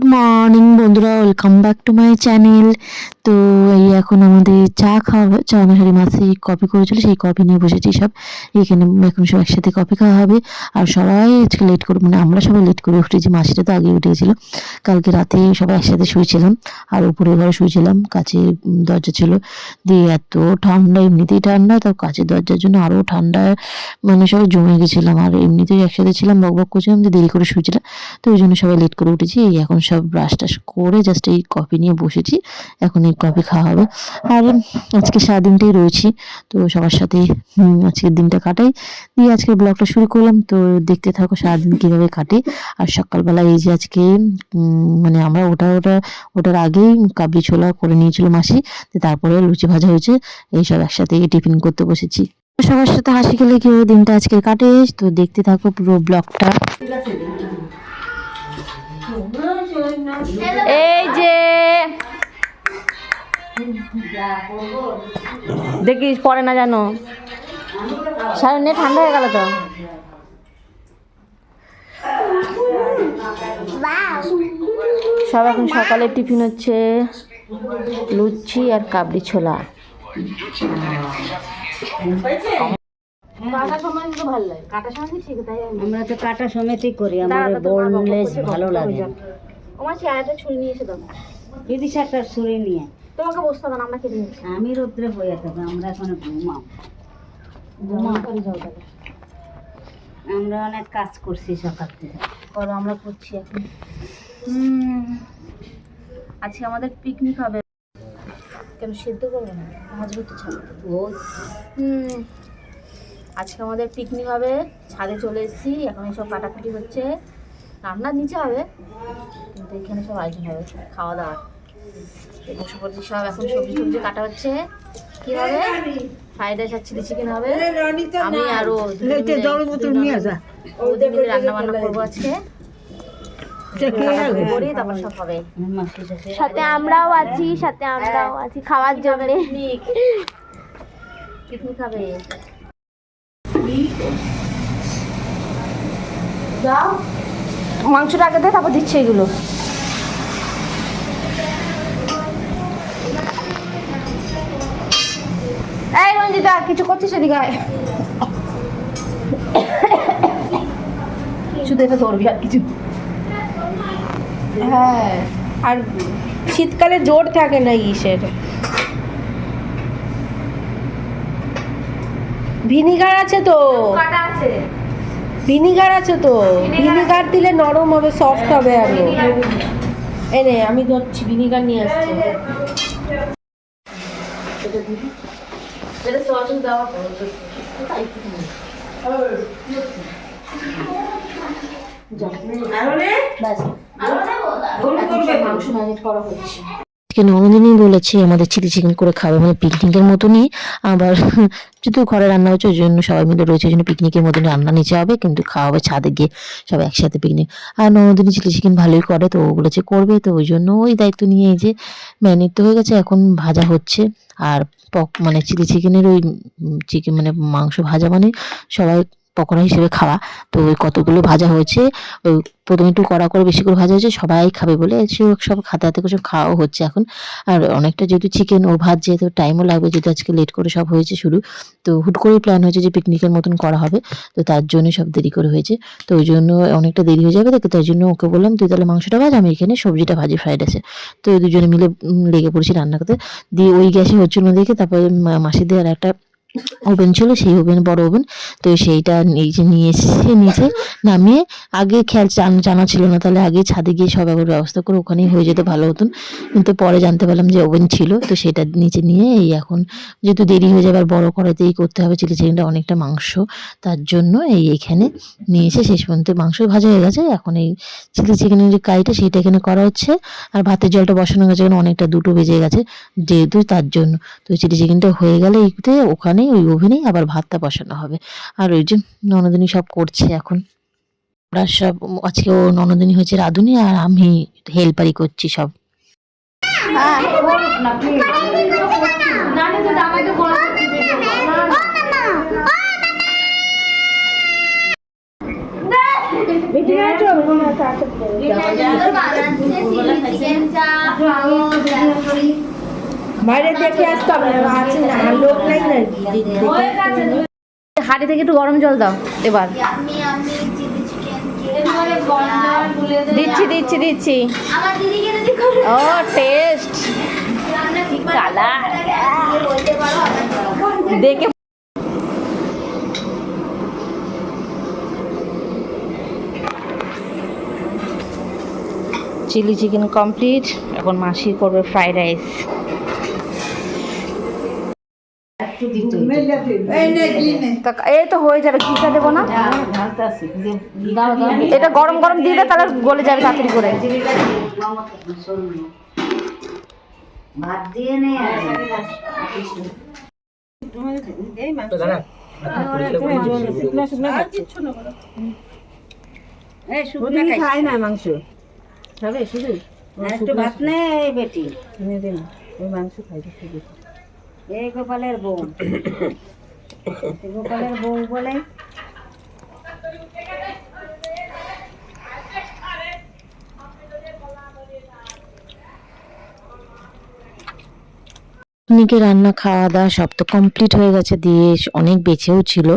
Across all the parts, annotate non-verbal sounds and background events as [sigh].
Good morning বন্ধুরা welcome back to my channel তো এই এখন আমাদের চা খাওয়া, চা অনুসারী মাসি কফি করেছিল, সেই কফি নিয়ে বসেছি সব। এখানে এখন সব একসাথে কফি খাওয়া হবে। আর সবাই আজকে লেট করে মানে আমরা সবাই লেট করে উঠেছি, মাসিটা তো আগে উঠেছিল। কালকে রাতে সবাই একসাথে শুয়েছিলাম, আর উপরে ঘরে শুয়েছিলাম, কাছে দরজা ছিল। দিয়ে এত ঠান্ডা, এমনিতেই ঠান্ডা তার কাছে দরজার জন্য আরও ঠান্ডা মানে সবাই জমে গেছিলাম। আর এমনিতেই একসাথে ছিলাম, বক বক করছিলাম যে দেরি করে শুয়েছিলাম। তো ওই জন্য সবাই লেট করে উঠেছি। এই এখন সব ব্রাশ টাশ করে জাস্ট এই কফি নিয়ে বসেছি। এখন এই কফি খাওয়া হবে। আর আজকে সারাদিনটাই রয়েছি, তো সবার সাথে আজকের দিনটা কাটাই। দিয়ে আজকে ব্লগটা শুরু করলাম, তো দেখতে থাকো সারাদিন কীভাবে কাটে। আর সকালবেলা এই যে আজকে মানে আমরা ওটা ওটা, ওটার আগেই কাবলি ছোলা করে নিয়েছিল মাসি তারপরে লুচি ভাজা হয়েছে এইসব একসাথে টিফিন করতে বসেছি। সবার সাথে হাসি খেলে কীভাবে দিনটা আজকে কাটে, তো দেখতে থাকো পুরো ব্লগটা এই যে। দেখিস পরে না জানো। সামনে ঠান্ডা হয়ে গেল তো। সব এখন সকালে টিফিন হচ্ছে। লুচি আর কাবলি ছোলা। কাটা সময় তো ভালো কাটা সময় ঠিক আমরা তো কাটা সমেতই করি আমার বোনলেস ভালো লাগে। আমার চেয়ারটা ছুরি নিয়ে এসে দাও। দিদি একটা ছুরি নিয়ে। তোমাকে বসতে হবে না আমরা কেটে নিচ্ছি আমি রোদ্রে বইয়া থাকব আমরা এখন ঘুমাও ঘুমাও আমরা অনেক কাজ করছি সকাল থেকে। করো আমরা করছি এখন। আজকে আমাদের পিকনিক হবে। কেন সেদ্ধ করব না? ভাজবো তো ছাড়। ও। হুম। আজকে আমাদের পিকনিক হবে। ছাদে চলে এসেছি এখন সব কাটাকুটি হচ্ছে। রান্নার নিচে হবে। কিন্তু এখানে সব আয়োজন হবে। খাওয়া দাওয়া। এই বসে পড়ছি সব এখন সবজি টবজি কাটা হচ্ছে। কি হবে? ফ্রাইড রাইস আর চিলি চিকেন হবে। আমি আরও রান্না বান্না করব আজকে। সাথে আমরাও আছি সাথে আমরাও আছি। খাওয়ার জন্য। পিকনিক পিকনিক হবে। যাও। মাংসটা আগে দিয়ে তারপর দিচ্ছে এগুলো। এই রঞ্জিতা, কিছু করছিস এদিকে। শুধু এটা আর কিছু। হ্যাঁ আর শীতকালে জোর থাকে না ইসের। ভিনিগার আছে তো। আছে। ভিনিগার আছে তো। ভিনিগার। দিলে নরম হবে সফট হবে আরও। এনে আমি ধরছি ভিনিগার নিয়ে আসছি। এটা সস দেওয়া মাংস ম্যানেজ করা হচ্ছে। আজকে ননদিনী বলেছে, আমাদের চিলি চিকেন করে খাবে। মানে পিকনিকের মতনই আবার [laughs] যেহেতু ঘরে রান্না হচ্ছে ওই জন্য সবাই মিলে রয়েছে, ওই জন্য পিকনিকের মতনই রান্না নিচে হবে, কিন্তু খাওয়া হবে ছাদে গিয়ে সব একসাথে পিকনিক। আর ননদিনী চিলি চিকেন ভালোই করে, তো ও বলেছে করবে, তো ওই জন্য ওই দায়িত্ব নিয়ে এই যে ম্যারিনেট তো হয়ে গেছে, এখন ভাজা হচ্ছে। আর পক মানে চিলি চিকেনের ওই চিকেন মানে মাংস ভাজা মানে সবাই পকোড়া হিসেবে খাওয়া। তো ওই কতগুলো ভাজা হয়েছে, ওই প্রথমে একটু কড়া করে বেশি করে ভাজা হয়েছে, সবাই খাবে বলে সব খাতে হাতে করে সব খাওয়া হচ্ছে এখন। আর অনেকটা যেহেতু চিকেন ও ভাত যেহেতু টাইমও লাগবে, যেহেতু আজকে লেট করে সব হয়েছে শুরু, তো হুট করেই প্ল্যান হয়েছে যে পিকনিকের মতন করা হবে। তো তার জন্য সব দেরি করে হয়েছে। তো ওই জন্য অনেকটা দেরি হয়ে যাবে তো তাই জন্য ওকে বললাম, তুই তাহলে মাংসটা ভাজ, আমি এখানে সবজিটা ভাজি ফ্রাইড রাইসে তো দুজনে মিলে লেগে পড়েছি রান্না করতে। দিয়ে ওই গ্যাসে হচ্ছিল দেখে তারপরে মাসিদের আর একটা ওভেন ছিল, সেই ওভেন, বড় ওভেন। তো সেইটা নিচে নিয়ে এসে নিচে নামিয়ে আগে খেয়াল জান- ছিল না, তাহলে আগে ছাদে গিয়ে সব একবার ব্যবস্থা করে ওখানেই হয়ে যেতে, ভালো হতো। কিন্তু পরে জানতে পারলাম যে ওভেন ছিল, তো সেটা নিচে নিয়ে এই এখন যেহেতু দেরি হয়ে যাবে আর বড় কড়াইতেই করতে হবে, চিলি চিকেনটা অনেকটা মাংস, তার জন্য এই এখানে নিয়ে এসে শেষ পর্যন্ত মাংস ভাজা হয়ে গেছে। এখন এই চিলি চিকেনের যে কাইটা সেটা এখানে করা হচ্ছে, আর ভাতের জলটা বসানো গেছে এখানে অনেকটা দুটো বেজে গেছে যেহেতু তার জন্য। তো চিলি চিকেনটা হয়ে গেলে এইতে ওখানেই ওই ওভেনেই আবার ভাতটা বসানো হবে আর ওই যে ননদিনী সব করছে এখন ওরা সব আজকে ও ননদিনী হয়েছে রাধুনি আর আমি হেল্পারি করছি সব বাইরে দেখে আসতে হবে। আছে না লোক নাই নাকি হাঁড়ি থেকে একটু গরম জল দাও, এবার। দিচ্ছি দিচ্ছি দিচ্ছি। ও টেস্ট দেখে চিলি চিকেন কমপ্লিট। এখন মাসি করবে ফ্রাইড রাইস। এই তো হয়ে যাবে ঘিটা দেবো না? এটা গরম গরম দিলে তাহলে গলে যাবে তাড়াতাড়ি করে। ভাত দিয়ে নেই এই খাই না মাংস? খাবে শুধু? একটু ভাত নেই বেটি। মাংস খাই এই গোপালের বউ। গোপালের বউ বলে পিকনিকে রান্না খাওয়া দাওয়া সব তো কমপ্লিট হয়ে গেছে, দিয়ে অনেক বেঁচেও ছিল।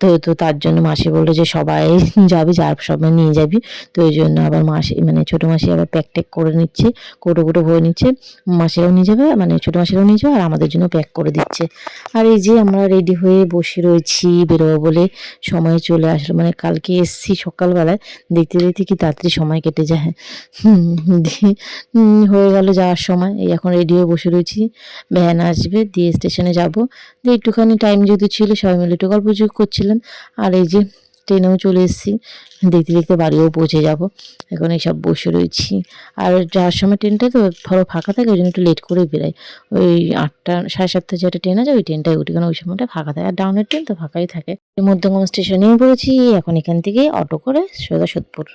তো তো তার জন্য মাসি বলল যে, সবাই যাবি যার সবাই নিয়ে যাবি। তো ওই জন্য আবার মাসি মানে ছোটো মাসি আবার প্যাক ট্যাক করে নিচ্ছে, কোটো কোটো ভরে নিচ্ছে। মাসিরাও নিয়ে যাবে মানে ছোটো মাসিরাও নিয়ে যাবে, আর আমাদের জন্য প্যাক করে দিচ্ছে। আর এই যে আমরা রেডি হয়ে বসে রয়েছি, বেরোবো বলে সময় চলে আসলো মানে কালকে এসছি সকালবেলায়, দেখতে দেখতে কি তাড়াতাড়ি সময় কেটে যায়। হয়ে গেল যাওয়ার সময়, এই এখন রেডি হয়ে বসে রয়েছি। ভ্যান আসবে দিয়ে স্টেশনে যাব। দিয়ে একটুখানি টাইম যেহেতু ছিল সবাই মিলে একটু গল্প করছিলাম। আর এই যে ট্রেনেও চলে এসেছি দেখতে দেখতে বাড়িও পৌঁছে যাব। এখন এইসব বসে রয়েছি। আর যাওয়ার সময় ট্রেনটা তো ধরো ফাঁকা থাকে ওই জন্য একটু লেট করে বেরাই ওই আটটা সাড়ে সাতটা যে একটা ট্রেন আছে ওই ট্রেনটাই উঠি কারণ ওই সময়টা ফাঁকা থাকে। আর ডাউনের ট্রেন তো ফাঁকাই থাকে। মধ্যমগ্রাম স্টেশনেও পড়েছি এখন এখান থেকে অটো করে সোজা সোদপুর।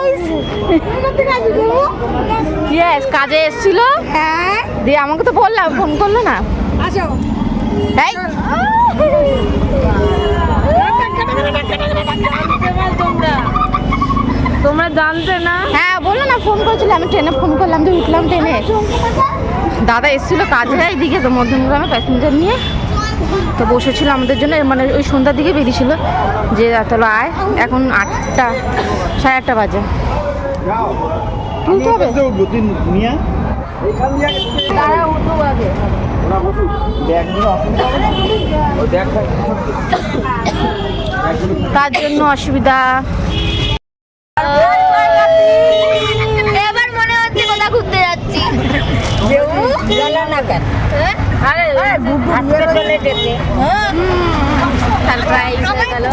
[laughs] ইয়েস কাজে এসেছিল। দিয়ে আমাকে তো বললাম ফোন করল না। আসো। এই। তোমরা জানতে না? হ্যাঁ বলল না ফোন করেছিল। আমি ট্রেনে ফোন করলাম যে উঠলাম ট্রেনে দাদা এসেছিল কাজে এইদিকে তো মধ্যমগ্রামে প্যাসেঞ্জার নিয়ে। তো বসেছিল আমাদের জন্য। মানে ওই সন্ধ্যার দিকে বেরিয়েছিল। যে তাহলে আয়। এখন আটটা। সাড়ে আটটা বাজে। তুলতে হবে? তারা উঠবো আগে। তার জন্য অসুবিধা। এবার মনে হচ্ছে কোথাও ঘুরতে যাচ্ছি।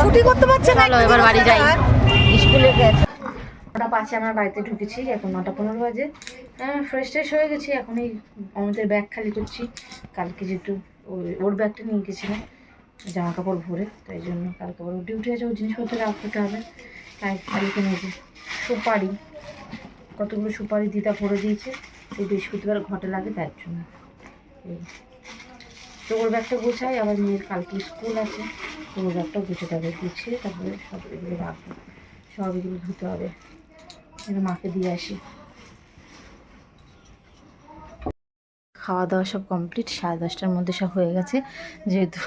ছুটি করতে পারছে না এবার বাড়ি যাই। স্কুলে গেছে। নটা পাঁচে আমরা বাড়িতে ঢুকেছি, এখন নটা পনেরো বাজে। হ্যাঁ ফ্রেশ ট্রেশ হয়ে গেছি এখন এই আমাদের ব্যাগ খালি করছি। কালকে যেহেতু ওই ওর ব্যাগটা নিয়ে গেছিলাম, জামা কাপড় ভরে, তাই জন্য কালকে ওর ডিউটি আছে, ওর জিনিসপত্র রাখতে হবে। তাই কালকে নেব। সুপারি, কতগুলো সুপারি দিদা ভরে দিয়েছে, এই বৃহস্পতিবার ঘটে লাগে তার জন্য। তো ওর ব্যাগটা গোছাই, আবার মেয়ের কালকে স্কুল আছে, তো ওর ব্যাগটাও গুছোতে হবে, গুছিয়ে তারপরে সব এগুলো রাখব। সব এগুলো ধুতে হবে। এগুলো মাকে দিয়ে আসি। খাওয়া দাওয়া সব কমপ্লিট সাড়ে দশটার মধ্যে সব হয়ে গেছে। যেহেতু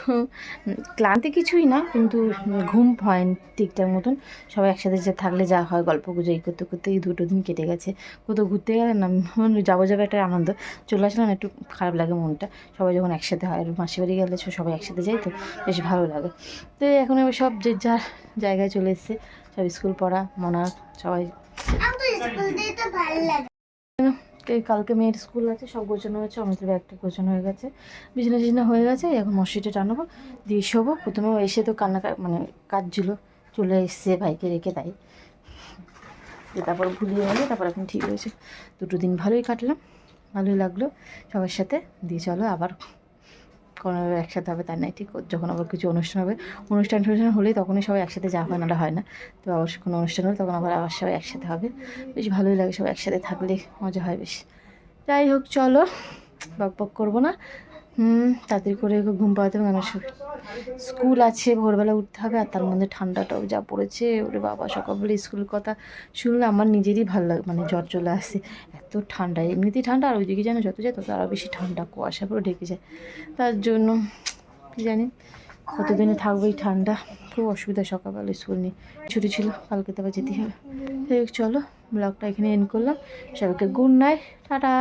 ক্লান্তি কিছুই না, কিন্তু ঘুম হয় ঠিকঠাক মতন। সবাই একসাথে যে থাকলে যা হয়, গল্প গুজো এই করতে করতে এই দুটো দিন কেটে গেছে। কোথাও ঘুরতে গেলে না যাব যাব একটা আনন্দ। চলে আসলাম, একটু খারাপ লাগে মনটা। সবাই যখন একসাথে হয়, আর মাসি বাড়ি গেলে সবাই একসাথে যাই তো, বেশ ভালো লাগে। তো এখন সব যে যার জায়গায় চলে এসছে সব স্কুল পড়া মনার সবাই। কালকে মেয়ের স্কুল আছে সব গোছানো হয়েছে অমিতের ব্যাগটা গোছানো হয়ে গেছে। বিছানা টিছানা হয়ে গেছে এখন মশিটা টানাবো দিয়ে শোবো। প্রথমে এসে তো কান্না মানে কাঁদছিল চলে এসছে ভাইকে রেখে তাই। তারপর ভুলিয়ে গেলো তারপর এখন ঠিক হয়েছে। দুটো দিন ভালোই কাটলাম ভালোই লাগল সবার সাথে। দিয়ে চলো আবার। কোনো একসাথে হবে, তার নাই, ঠিক, যখন আবার কিছু অনুষ্ঠান হবে, অনুষ্ঠান টনুষ্ঠান হলেই তখনই সবাই একসাথে যাওয়া হয় না হয় না। তো আবার কোনো অনুষ্ঠান হলে তখন আবার আবার সবাই একসাথে হবে। বেশ ভালোই লাগে সবাই একসাথে থাকলে, মজা হয় বেশ। যাই হোক, চলো, বক বক করব না। হুম, তাড়াতাড়ি করে ঘুম পাওয়াতে মানুষ স্কুল আছে, ভোরবেলা উঠতে হবে আর তার মধ্যে ঠান্ডাটাও যা পড়েছে। ওরে বাবা, সকালবেলা স্কুলের কথা শুনলে আমার নিজেরই ভালো লাগে মানে জ্বর চলে আসে। এত ঠান্ডা, এমনিতেই ঠান্ডা। আর ওইদিকে যেন যত যায় তত আরও বেশি ঠান্ডা, কুয়াশা পুরো ঢেকে যায়। তার জন্য কী জানি, কতদিনে থাকবে এই ঠান্ডা? খুব অসুবিধা সকালবেলা স্কুল নিয়ে। ছুটি ছিল, কালকে তো আবার যেতে হবে। চলো, ব্লগটা এখানে এন্ড করলাম। সবাইকে গুড নাইট টাটা।